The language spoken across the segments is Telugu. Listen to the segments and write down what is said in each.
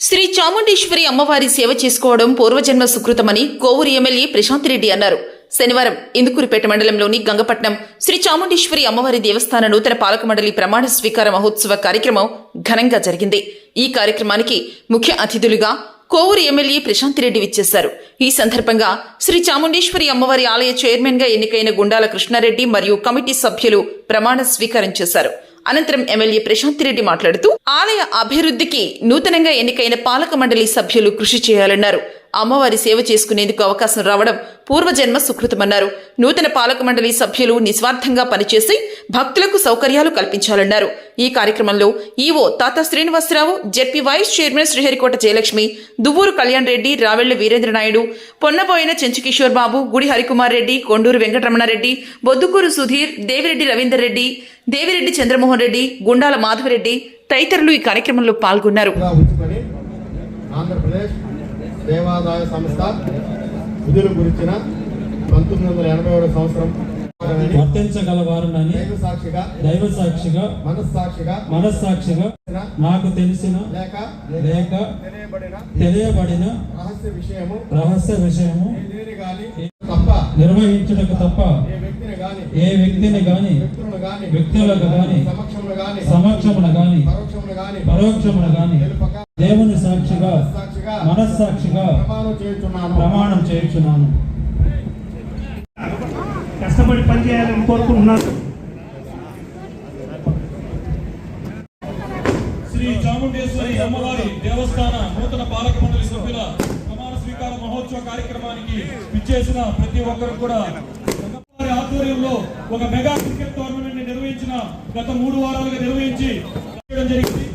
శ్రీ చాముండేశ్వరి అమ్మవారి సేవ చేసుకోవడం పూర్వజన్మ సుకృతమని కోవూరు ఎమ్మెల్యే ప్రశాంత్ రెడ్డి అన్నారు. శనివారం ఇందుకూరుపేట మండలంలోని గంగపట్నం శ్రీ చాముండేశ్వరి అమ్మవారి దేవస్థాన నూతన పాలక మండలి ప్రమాణ స్వీకార మహోత్సవ కార్యక్రమం ఘనంగా జరిగింది. ఈ కార్యక్రమానికి ముఖ్య అతిథులుగా కోవూరు ఎమ్మెల్యే ప్రశాంత్ రెడ్డి విచ్చేశారు. ఈ సందర్భంగా శ్రీ చాముండేశ్వరి అమ్మవారి ఆలయ చైర్మన్గా ఎన్నికైన గుండాల కృష్ణారెడ్డి మరియు కమిటీ సభ్యులు ప్రమాణ స్వీకారం చేశారు. అనంతరం ఎమ్మెల్యే ప్రశాంత్ రెడ్డి మాట్లాడుతూ ఆలయ అభివృద్ధికి నూతనంగా ఎన్నికైన పాలక మండలి సభ్యులు కృషి చేయాలన్నారు. అమ్మవారి సేవ చేసుకునేందుకు అవకాశం రావడం పూర్వజన్మ సుకృతమన్నారు. నూతన పాలక మండలి సభ్యులు నిస్వార్థంగా పనిచేసి భక్తులకు సౌకర్యాలు కల్పించాలన్నారు. ఈ కార్యక్రమంలో EO Tata Srinivasarao ZP vice chairman Sriharikota Jayalakshmi Duvvuru Kalyan Reddy Ravella Veerendra Naidu Ponnaboina Chenchukishore Babu Gudi Harikumar Reddy Konduru Venkataramana Reddy Boddukuru Sudheer Devireddy Ravinder Reddy Devireddy Chandramohan Reddy Gundala Madhava Reddy తదితరులు ఈ కార్యక్రమంలో పాల్గొన్నారు. ఆంధ్రప్రదేశ్ దేవాదాయ సంస్థ విధులు గురించిన పంతొమ్మిది వందల ఎనభై ఏడు సంవత్సరం వర్తించగలవారునని దైవ సాక్షిగా దైవ సాక్షిగా మనస్సాక్షిగా మనస్సాక్షిగా నాకు తెలిసిన లేక లేక తెలియబడిన రహస్య విషయము రహస్య విషయము తప్ప నిర్వహించుటకు తప్ప ఏ వ్యక్తిని గాని ఏ వ్యక్తిని గాని వ్యక్తులను గాని వ్యక్తులకు గాని సమక్షమును గాని పరోక్షమును గాని పరోక్షమున గాని దేవుని సాక్షిగా సాక్షిగా మనస్సాక్షిగా ప్రమాణం చేయుచున్నాను. ప్రమాణం చేయుచున్నాను. కష్టపడి పనిచేయాలని కోరుకుంటున్నాను. శ్రీ చాముండేశ్వరి అమ్మవారి దేవస్థాన నూతన పాలక మండలి సభ్యుల ప్రమాణ స్వీకార మహోత్సవ కార్యక్రమానికి విచ్చేసిన ప్రతి ఒక్కరు కూడా ఆధ్వర్యంలో ఒక మెగా క్రికెట్ టోర్నమెంట్ని నిర్వహించిన గత మూడు వారాలుగా నిర్వహించి జరిగింది.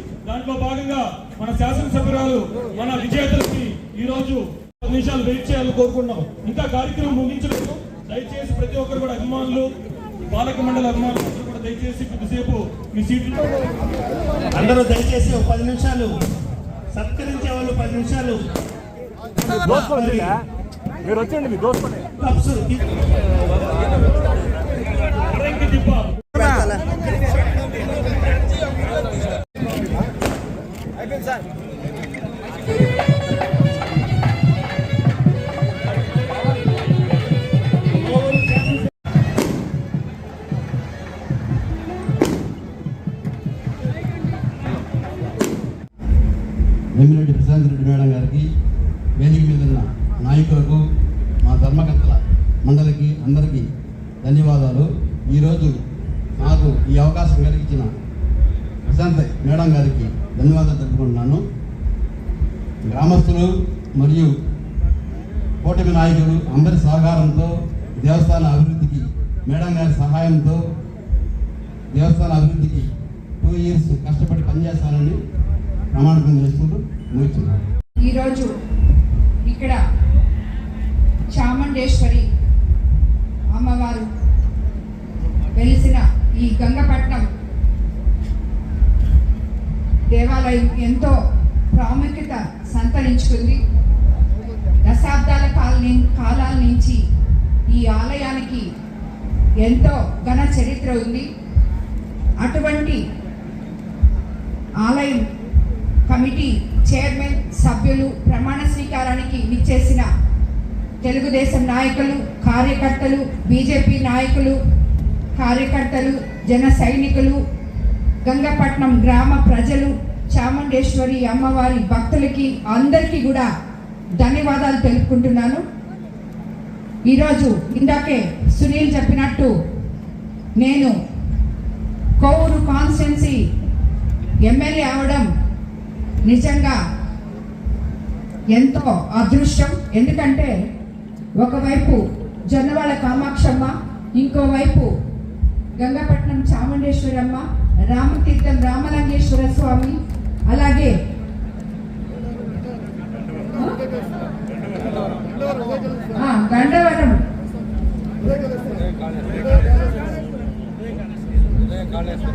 మన శాసనసభ్యురాలు మన విజేతలకి ఈ రోజు పది నిమిషాలు వెయిట్ చేయాలని కోరుకుంటున్నాం. ఇంకా కార్యక్రమం ముగించలేదు దయచేసి ప్రతి ఒక్కరు కూడా అభిమానులు పాలక మండలి అభిమానులు అందరూ కూడా దయచేసి కొద్దిసేపు మీ సీట్లు అందరూ దయచేసి ఒక పది నిమిషాలు సత్కరించే వాళ్ళు పది నిమిషాలు. మీరు వచ్చేయండి మీ దోస్తుని వేమిరెడ్డి ప్రశాంత్ రెడ్డి మేడం గారికి వేదిక మీద ఉన్న నాయకులకు మా ధర్మకర్తల మండలికి అందరికీ ధన్యవాదాలు. ఈరోజు నాకు ఈ అవకాశం కలిగించిన ప్రశాంత్ మేడం గారికి ధన్యవాదాలు తెలుపుకుంటున్నాను. గ్రామస్తులు మరియు కూటమి నాయకులు అందరి సహకారంతో దేవస్థాన అభివృద్ధికి మేడం గారి సహాయంతో దేవస్థాన అభివృద్ధికి టూ ఇయర్స్ కష్టపడి పనిచేస్తానని ప్రమాణకం చేసుకుంటూ ముగిస్తున్నాను. ఈరోజు ఇక్కడ చాముండేశ్వరి అమ్మవారు వెలిసిన ఈ గంగపట్నం దేవాలయం ఎంతో ప్రాముఖ్యత సంతరించుకుంది. దశాబ్దాల కాలం కాలాల నుంచి ఈ ఆలయానికి ఎంతో ఘన చరిత్ర ఉంది. అటువంటి ఆలయం కమిటీ చైర్మన్ సభ్యులు ప్రమాణ స్వీకారానికి విచ్చేసిన తెలుగుదేశం నాయకులు కార్యకర్తలు బీజేపీ నాయకులు కార్యకర్తలు జన సైనికులు గంగపట్నం గ్రామ ప్రజలు చాముండేశ్వరి అమ్మవారి భక్తులకి అందరికీ కూడా ధన్యవాదాలు తెలుపుకుంటున్నాను. ఈరోజు ఇందాకే సునీల్ చెప్పినట్టు నేను కోవూరు కాన్స్టెన్సీ ఎమ్మెల్యే అవడం నిజంగా ఎంతో అదృష్టం. ఎందుకంటే ఒకవైపు జొన్నవాళ్ళ కామాక్షమ్మ ఇంకోవైపు గంగపట్నం చాముండేశ్వరమ్మ రామతీర్థం రామలింగేశ్వర స్వామి అలాగే గండవరం.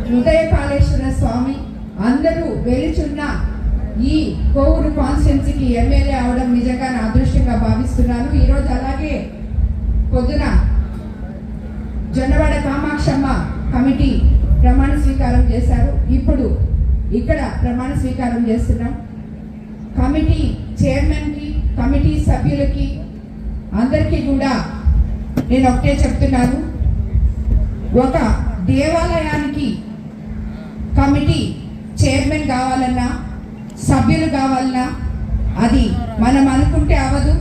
హృదయ కాళేశ్వర స్వామి అందరూ వెలుచున్న ఈ కోవూరు కాన్స్టిట్యున్సీకి ఎమ్మెల్యే అవడం నిజంగా నా అదృష్టంగా భావిస్తున్నాను. ఈరోజు అలాగే పొద్దున జొన్నవాడ కామాక్షమ్మ కమిటీ ప్రమాణ స్వీకారం చేశారు. ఇప్పుడు ఇక్కడ ప్రమాణ స్వీకారం చేస్తున్నాం. కమిటీ చైర్మన్కి కమిటీ సభ్యులకి అందరికీ కూడా నేను ఒకటే చెప్తున్నాను. ఒక దేవాలయానికి కమిటీ చైర్మన్ కావాలన్నా సభ్యులు కావాలన్నా అది మనం అనుకుంటే అవదు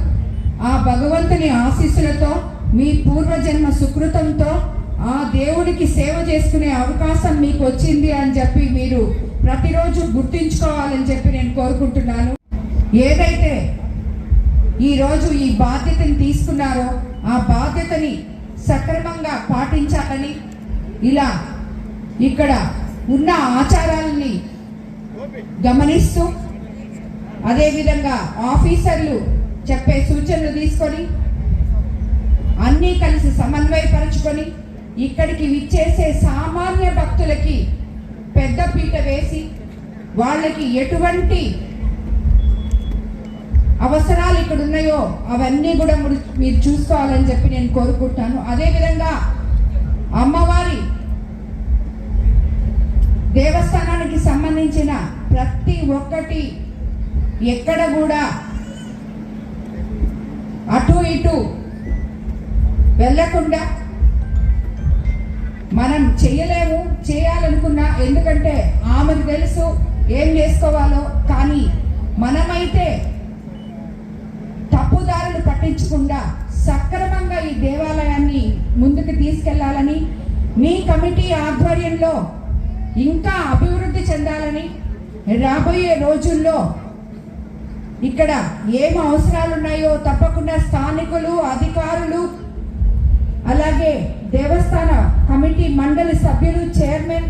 ఆ భగవంతుని ఆశీస్సులతో మీ పూర్వజన్మ సుకృతంతో ఆ దేవుడికి సేవ చేసుకునే అవకాశం మీకు వచ్చింది అని చెప్పి మీరు ప్రతిరోజు గుర్తుంచుకోవాలని చెప్పి నేను కోరుకుంటున్నాను. ఏదైతే ఈరోజు ఈ బాధ్యతని తీసుకున్నారో ఆ బాధ్యతని సక్రమంగా పాటించాలని ఇలా ఇక్కడ ఉన్న ఆచారాలని గమనిస్తూ అదేవిధంగా ఆఫీసర్లు చెప్పే సూచనలు తీసుకొని అన్నీ కలిసి సమన్వయపరచుకొని ఇక్కడికి విచ్చేసే సామాన్య భక్తులకి పెద్ద పీట వేసి వాళ్ళకి ఎటువంటి అవసరాలు ఇక్కడ ఉన్నాయో అవన్నీ కూడా మీరు- చూసుకోవాలని చెప్పి నేను కోరుకుంటాను. అదేవిధంగా అమ్మవారి దేవస్థానానికి సంబంధించిన ప్రతి ఒక్కటి ఎక్కడ కూడా అటు ఇటు వెళ్ళకుండా మనం చేయలేము చేయాలనుకున్నా ఎందుకంటే ఆమెకు తెలుసు ఏం చేసుకోవాలో. కానీ మనమైతే తప్పుదారులు పట్టించకుండా సక్రమంగా ఈ దేవాలయాన్ని ముందుకు తీసుకెళ్ళాలని మీ కమిటీ ఆధ్వర్యంలో ఇంకా అభివృద్ధి చెందాలని రాబోయే రోజుల్లో ఇక్కడ ఏం అవసరాలు ఉన్నాయో తప్పకుండా స్థానికులు అధికారులు అలాగే దేవస్థాన కమిటీ మండలి సభ్యులు చైర్మన్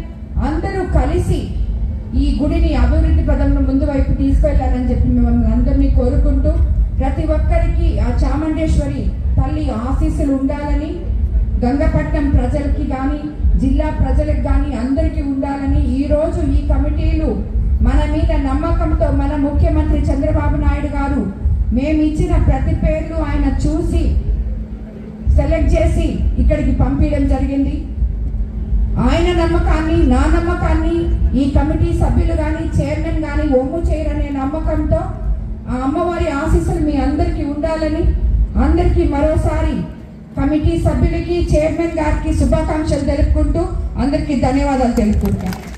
అందరూ కలిసి ఈ గుడిని అభివృద్ధి పదంలో ముందు వైపు తీసుకెళ్ళాలని చెప్పి మిమ్మల్ని అందరినీ కోరుకుంటూ ప్రతి ఒక్కరికి ఆ చాముండేశ్వరి తల్లి ఆశీస్సులు ఉండాలని గంగపట్నం ప్రజలకి కానీ జిల్లా ప్రజలకు కానీ అందరికీ ఉండాలని ఈరోజు ఈ కమిటీలు మన మీద నమ్మకంతో మన ముఖ్యమంత్రి చంద్రబాబు నాయుడు గారు మేము ఇచ్చిన ప్రతి పేర్లు ఆయన చూసి సెలెక్ట్ చేసి ఇక్కడికి పంపించడం జరిగింది. ఆయన నమ్మకాన్ని నా నమ్మకాన్ని ఈ కమిటీ సభ్యులు కానీ చైర్మన్ కానీ ఒమ్ము చేయరనే నమ్మకంతో ఆ అమ్మవారి ఆశీస్సులు మీ అందరికీ ఉండాలని అందరికీ మరోసారి కమిటీ సభ్యులకి చైర్మన్ గారికి శుభాకాంక్షలు తెలుపుకుంటూ అందరికీ ధన్యవాదాలు తెలుపుకుంటాను